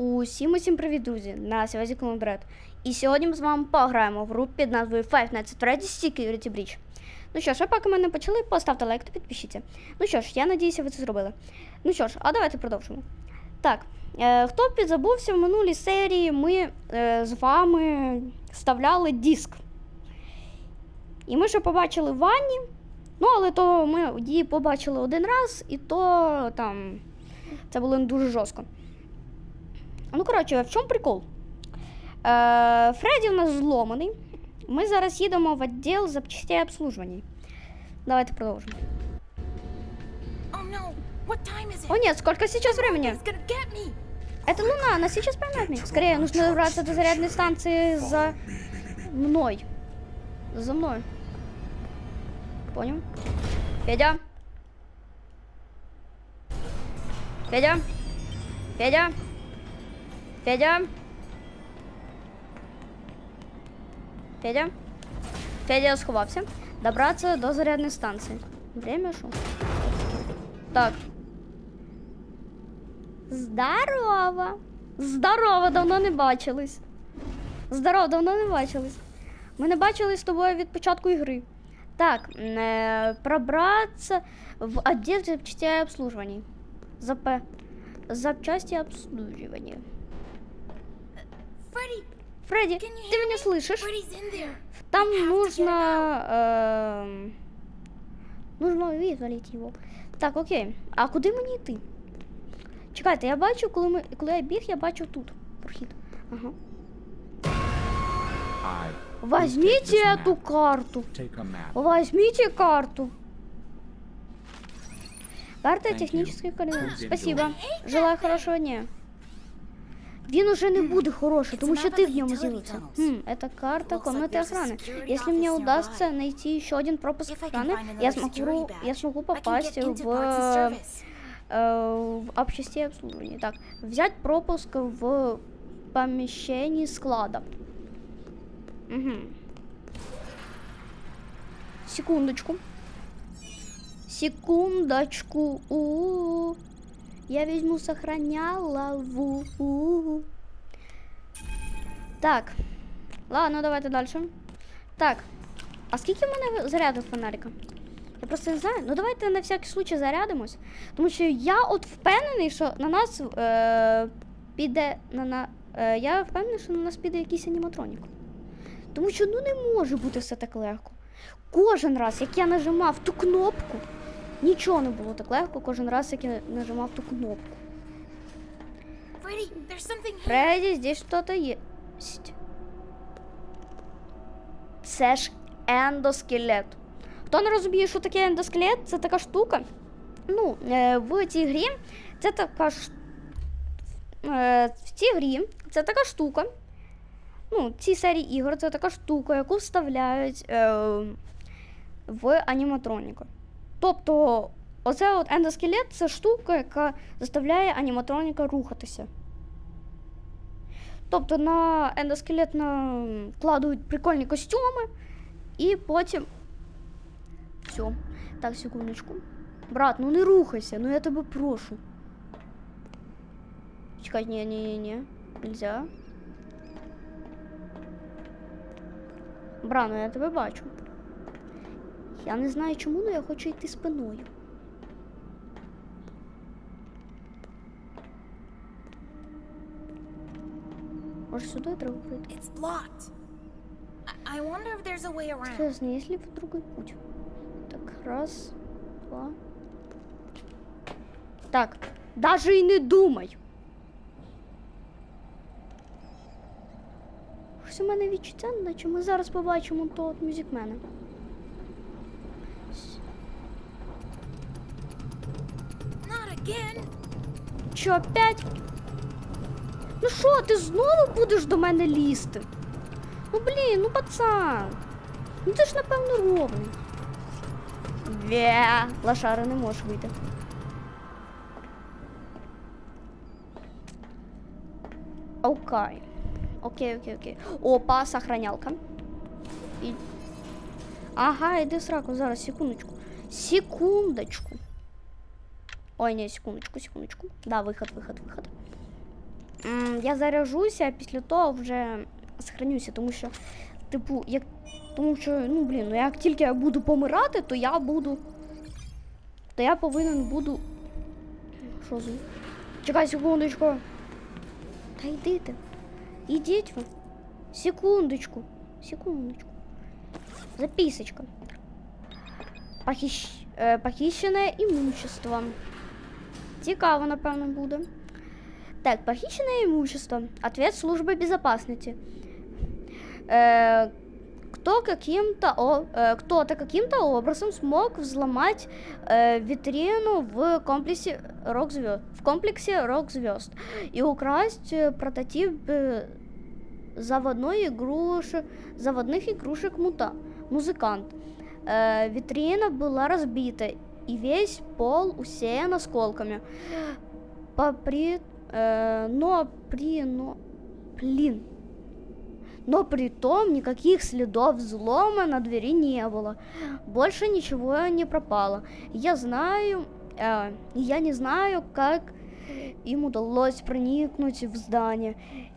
Усім усім привіт, друзі! На связі Колумбред. І сьогодні ми з вами пограємо в гру під назвою Five Nights at Freddy's Security Breach. Ну що ж, а поки ми не почали, поставте лайк та підпишіться. Ну що ж, я надіюся, ви це зробили. Ну що ж, а давайте продовжимо. Так, е, хто підзабувся в минулій серії, ми е, з вами вставляли диск. І ми ще побачили в ванні. Ну, але то ми її побачили один раз, і то там це було дуже жорстко. Ну, коротше, в чому прикол? Е, Фредді в нас зломаний. Ми зараз їдемо в відділ запчастей обслуживання. Давайте продовжимо. Oh no! What time is it? О нет, сколько сейчас времени? He's gonna get me! Это Луна, она сейчас поймет меня. Скорее, нужно добраться до зарядной станции за мной. За мной. Понял? Федя? Федя? Федя? Федя? Федя? Федя сховався. Добраться до зарядної станції. Время що? Так. Здорово! Здорово, давно не бачились. Здорово, давно не бачились. Ми не бачились з тобою від початку ігри. Так, е, пробратися в отдел запчастей обслуживания. ЗП. Запчасти обслуживания. Freddy! Фредди, Can you ты hear меня me? слышишь? Freddy's in there! Там We have to get нужно... him эм, нужно визволити його. Так, окей. А куди мені йти? Чекайте, я бачу, коли, ми, коли я біг, я бачу тут. Прохід. Ага. I. Возьмите this эту map. карту. Take a map. Возьмите карту. Карта Thank you. технических координат. Please Спасибо. enjoy. I hate Желаю that хорошего дня. Він уже не буде хороший, тому що ти в ньому з'явився. Хм, это карта комнаты охраны. Если мне удастся найти еще один пропуск охраны, я смогу, я смогу попасть в, в обществе обслуживания. Так, взять пропуск в помещении склада. Угу. Секундочку. Секундочку. У -у -у. Я возьму сохранялову. Так. Ладно, давайте дальше. Так. А скільки в мене зарядів фонарика? Я просто не знаю. Ну давайте на всякий случай зарядимось. Тому що я от впевнений, що на нас е, піде. На, на, е, я впевнений, що на нас піде якийсь аніматронік. Тому що ну не може бути все так легко. Кожен раз, як я нажимав ту кнопку, нічого не було так легко, кожен раз, як я нажимав ту кнопку. Фредді, здесь что-то есть. Це ж ендоскелет. Хто не розуміє, що таке ендоскелет, це така штука. Ну, е, в цій грі це така ж. Е, в цій грі це така штука. Ну, в цій серії ігор це така штука, яку вставляють е, в аніматроніку. Тобто, оце от ендоскелет це штука, яка заставляє аніматроніка рухатися. Тобто на ендоскелет накладують прикольні костюми, і потім. Все. Так, секундочку. Брат, ну не рухайся, ну я тебе прошу. Чекай, ні, ні, ні. Нельзя. Бра, ну я тебе бачу. Я не знаю чому, але я хочу йти спиною. Може сюди треба blocked. I, wonder if there's a way around. Интересно, есть ли другой путь? Так, раз, два. Так, даже і не думай. Щось у мене відчуття, наче ми зараз побачимо того от мюзикмена. Що, опять? Ну що, ти знову будеш до мене лізти? Ну блін, ну пацан. Ну ти ж напевно ровний. Ве, лошара не можеш вийти. Окей. Окей, окей, окей. Опа, сохранялка. І... Ага, іди сраку, зараз, секундочку. Секундочку. Ой, не, секундочку, секундочку. Да, выход, выход, выход. м, я заряжуся, а після того вже сохранюся, тому що, типу, як. Тому що, ну блін, ну як тільки я буду помирати, то я буду. То я повинен буду. Що за? Чекай секундочку. Та йдите. Ідіть ви. Секундочку. Секундочку. Записочка. Похищ... е, Похищене імущество. Цікаво, напевно, буде. Так, похищенное имущество. Ответ службы безопасности. Э, кто каким-то о- э, кто-то каким-то образом смог взломать э, витрину в комплексе рок звезд в комплексе рок звезд и украсть э, прототип э, заводной игрушек заводных игрушек мута музыкант Э, витрина была разбита и весь пол усеян осколками по при э, но при но блин но при том никаких следов взлома на двери не было. Больше ничего не пропало. Я знаю, э, я не знаю, как им удалось проникнуть в здание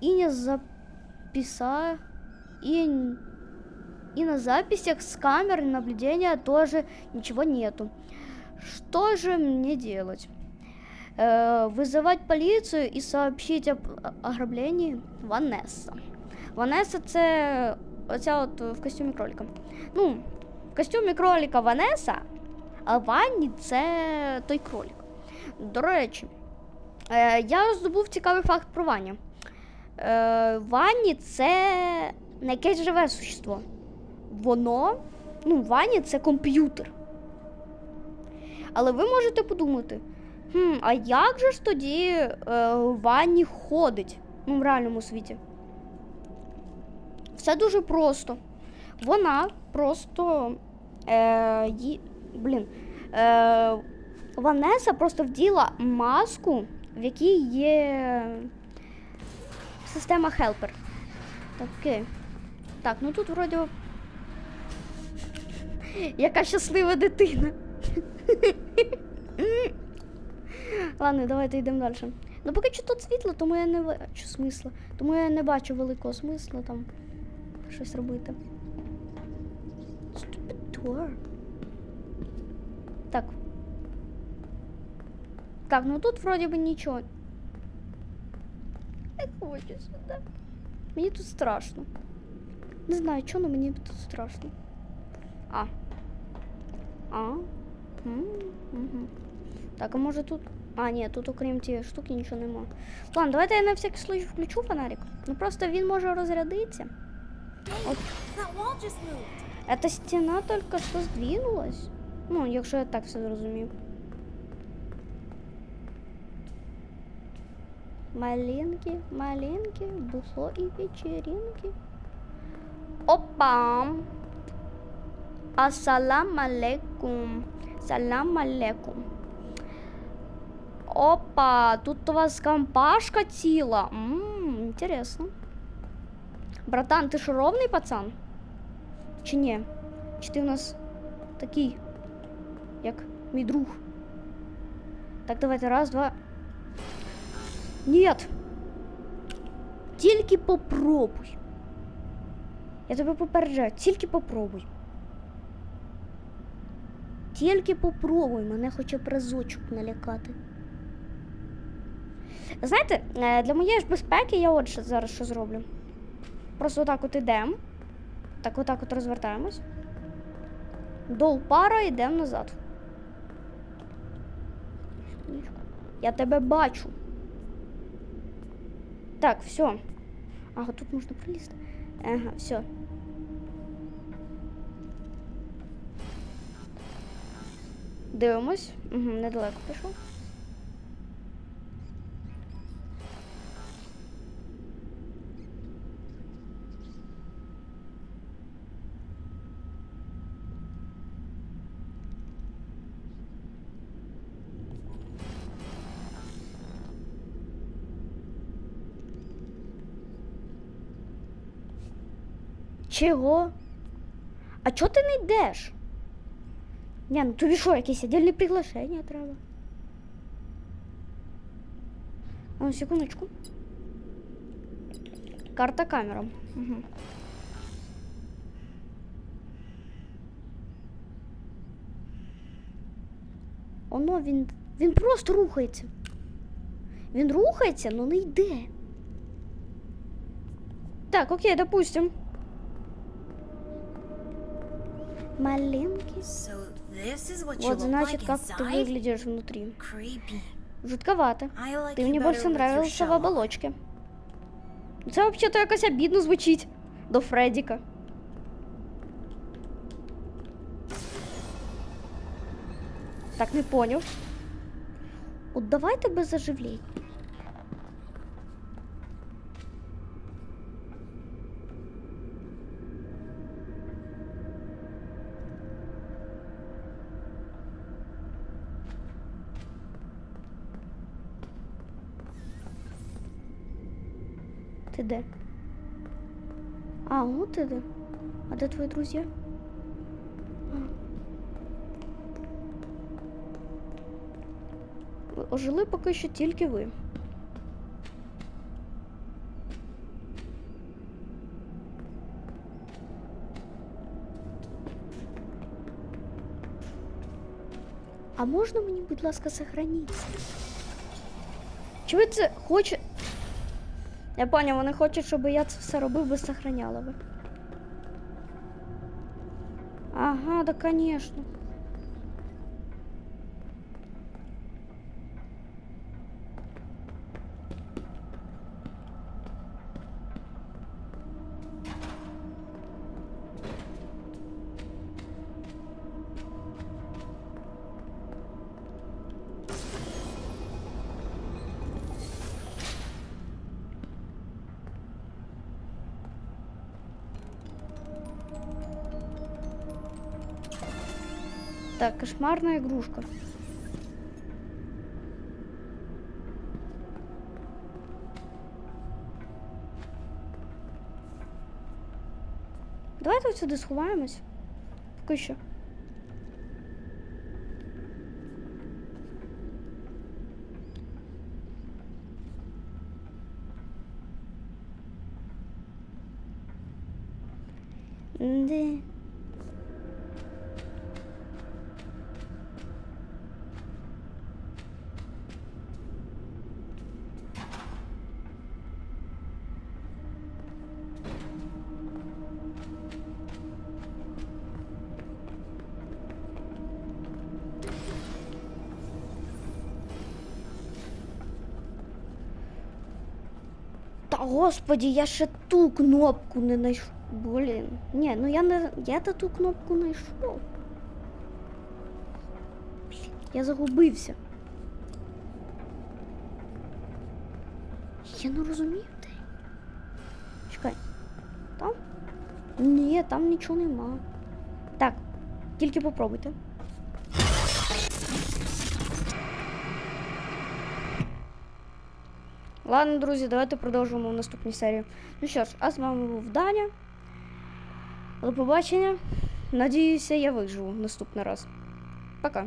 и не записать и, и на записях с камер наблюдения тоже ничего нету. Что же мне делать? Э, вызывать полицию и сообщить об ограблении Ванесса. Ванеса це оця от в костюмі кролика. Ну, в костюмі кролика Ванеса, а Ванні це той кролик. До речі, е, я роздобув цікавий факт про Ваню. Е, Ванні це не якесь живе существо. Воно, ну, Вані це комп'ютер. Але ви можете подумати, хм, а як же ж тоді е, Ванні ходить ну, в реальному світі? Все дуже просто. Вона просто. Е, ї, блін. Е, Ванеса просто вділа маску, в якій є система Helper. Так. Так, ну тут вроді. Яка щаслива дитина. Ладно, давайте йдемо далі. Ну поки що тут світло, тому я не бачу смисла. Тому я не бачу великого смисла там щось робити. Stupid door. Так. Так, ну тут вроді би нічого. Не хочу сюди. Мені тут страшно. Не знаю, чого, але мені тут страшно. А. А. М, Угу. Так, а може тут. А, ні, тут окрім цієї штуки нічого нема. Ладно, давайте я на всякий случай включу фонарик. Ну просто він може розрядитися. Hey, that wall just moved. Эта стена только что сдвинулась. Ну, якщо я так все зрозумів. Малинки, малинки, бухло і вечеринки. Опа! Ассалам алейкум. Салам алейкум. Опа, тут у вас компашка ціла. Ммм, интересно. Братан, ти ж ровний пацан? Чи ні? Чи ти в нас такий, як мій друг? Так, давайте, раз, два. Нет. Тільки попробуй. Я тебе попереджаю, тільки попробуй. Тільки попробуй мене хоча б разочок налякати. Знаєте, е, для моєї ж безпеки я от зараз що зроблю. Просто отак от ідемо. Так, отак от розвертаємось. До упара йдемо назад. Я тебе бачу. Так, все. Ага, тут можна пролізти. Ага, все. Дивимось. Угу, недалеко пішов. Чого? А чого ти не йдеш? Ні, ну тобі що, якесь віддільне приглашення треба? А ну, секундочку. Карта камерам. Угу. Оно він. Він просто рухається. Він рухається, але не йде. Так, окей, допустим. Маленький. Вот значит, как ты выглядишь внутри. Жутковато. Більше with your нравився в оболочці. Це взагалі якось обідно звучить до Фредіка. Так, не поняв. От давайте без оживлень. Ти де? А, от ти де. А де твої друзі? А. Ви Ожили поки що тільки ви. А можна мені, будь ласка, сохранитися? Чи ви це хоче. Я поняв, вони хочуть, щоб я це все робив без сохраняла би. Ага, да конечно. Так, кошмарная игрушка. Давайте от сюди сховаємось. Поки що. Де? Господі, я ще ту кнопку не знайшов. Блін. Ні, ну я не. Я та ту кнопку знайшов. Я загубився. Я не розумію де. Чекай. Там? Ні, там нічого нема. Так, тільки попробуйте. Ладно, друзі, давайте продовжимо в наступній серії. Ну що ж, а з вами був Даня. До побачення. Надіюся, я виживу наступний раз. Пока.